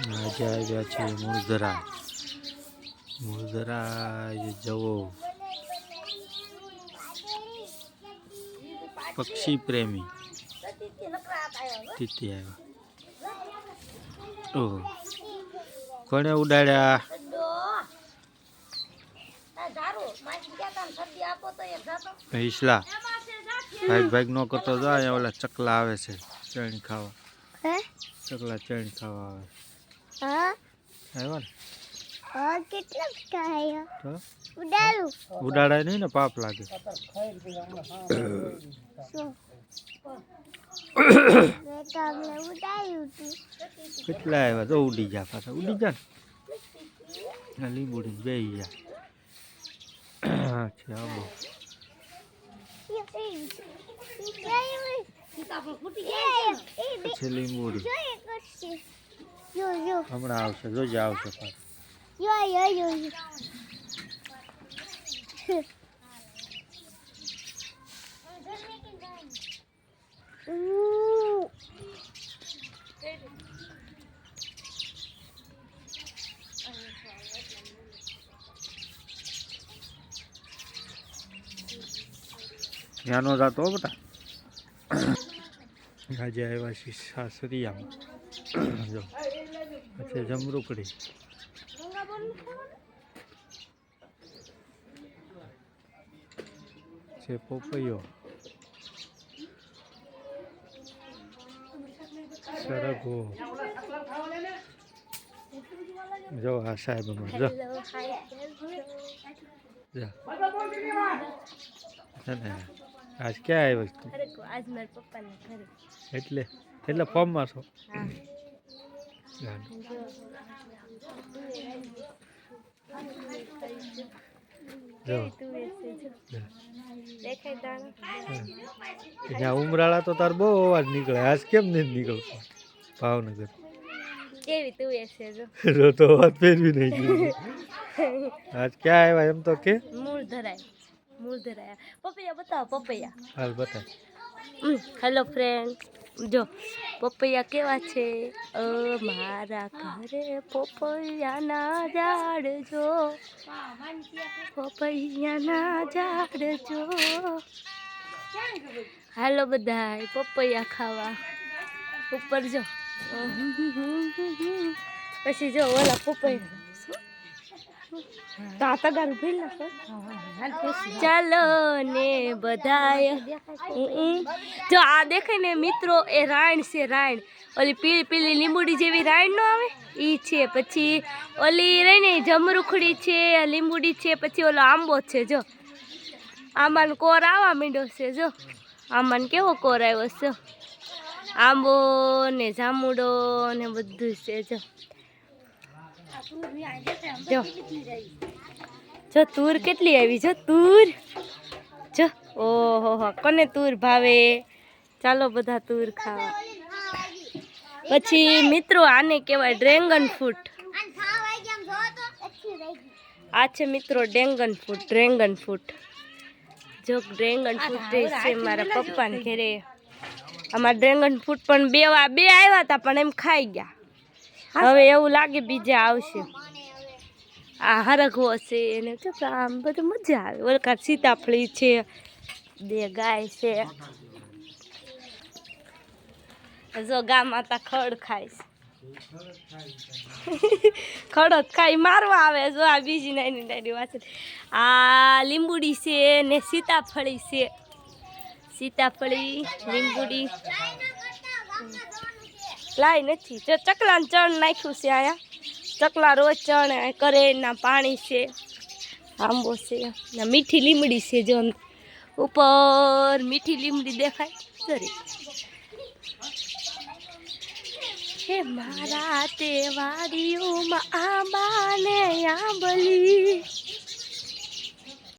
આજે આવ્યા છે મૂળધરા એ જવો. પક્ષી પ્રેમી. તીતી આવ્યા. ઓહો. કોને ઉડાડ્યા? હિસલા ભાઈ ભાગ નો કરતો જાય ઓલા ચકલા આવે છે ચણી ખાવા. ચકલા ચણી ખાવા આવે. હા? આવ્યા ને? હા કેટલા ખાયો તો ઉડાડું. ઉડાડાય નહીં ને પાપ લાગે. કેટલા આવ્યા? તો ઉડી જા પાછા. ઉડી જા ને? આ લીંબુડી બે જા છે આંબો પછી લીંબુડી હમણાં આવશે જોજે આવશે નાનો જાતો બેટા. આજે આવ્યા છીએ સાસરિયામાં. જો. પછી જમરૂકડી છે પોપૈયો. સરગો જો આ સાહેબ જો. છે આજ ક્યાં આવ્યો એટલે એટલે ફોર્મમાં છો? ત્યાં ઉમરાળા તો તાર બહુ અવાજ નીકળે. આજ કેમ નથી નીકળતો? ભાવનગર. કેવી તું એસે જો. જો તો વાત ફેરવી નહીં ગઈ આજ ક્યાં આવ્યા એમ તો કે? મૂળ ધરાય મૂળ ધરાય પપૈયા બતાવો પપૈયા. હાલ બતાવ. હેલો ફ્રેન્ડ જો, પપૈયા કેવા છે? અ મારા ઘરે પપૈયાના ઝાડ જો. પપૈયાના ઝાડ જો. હાલો બધાય, પપૈયા ખાવા. ઉપર જો. પછી જો ઓલા પપૈયા. તાતા ચાલો ને બધાય. જો આ દેખાય ને મિત્રો એ રાયણ છે રાયણ. ઓલી પીળી પીળી લીંબુડી જેવી રાયણ નો આવે? એ છે. પછી ઓલી રહી ને જમરૂખડી છે લીંબુડી છે પછી ઓલો આંબો છે જો. આંબાનો કોર આવવા માંડ્યો છે જો. આંબાને કેવો કોર આવ્યો છે આંબો ને જામુડો ને બધું છે જો. જો જો. તુર કેટલી આવી? જો તુર. જો ઓહો હો કોને તુર ભાવે? ચાલો બધા તુર ખાવા પછી મિત્રો આને કહેવાય ડ્રેગન ફ્રૂટ. આ છે મિત્રો ડ્રેગન ફ્રૂટ ડ્રેગન ફ્રૂટ. જો ડ્રેગન ફ્રૂટ છે મારા પપ્પાને ઘરે. આમાં ડ્રેગન ફ્રૂટ પણ બે બે આવ્યા હતા પણ એમ ખાઈ ગયા. હવે એવું લાગે બીજા આવશે. આ હરખવો છે એને કે આમ બધું મજા આવે. ઓલકા સીતાફળી છે બે ગાય છે. જો ગા માતા ખડ ખાય છે. ખડ ખાઈ મારવા આવે. જો આ બીજી નાની નાની વાત આ લીંબુડી છે ને સીતાફળી છે. સીતાફળી લીંબુડી. લાઈ નથી. જો ચકલાને ચણ નાખ્યું છે આયા. ચકલા રોજ ચણ કરે પાણી છે. આંબો છે, ને મીઠી લીમડી છે જો. ઉપર મીઠી લીમડી દેખાય. સરી હે મારા તહેવારીઓમાં આંબા ને આંબલી.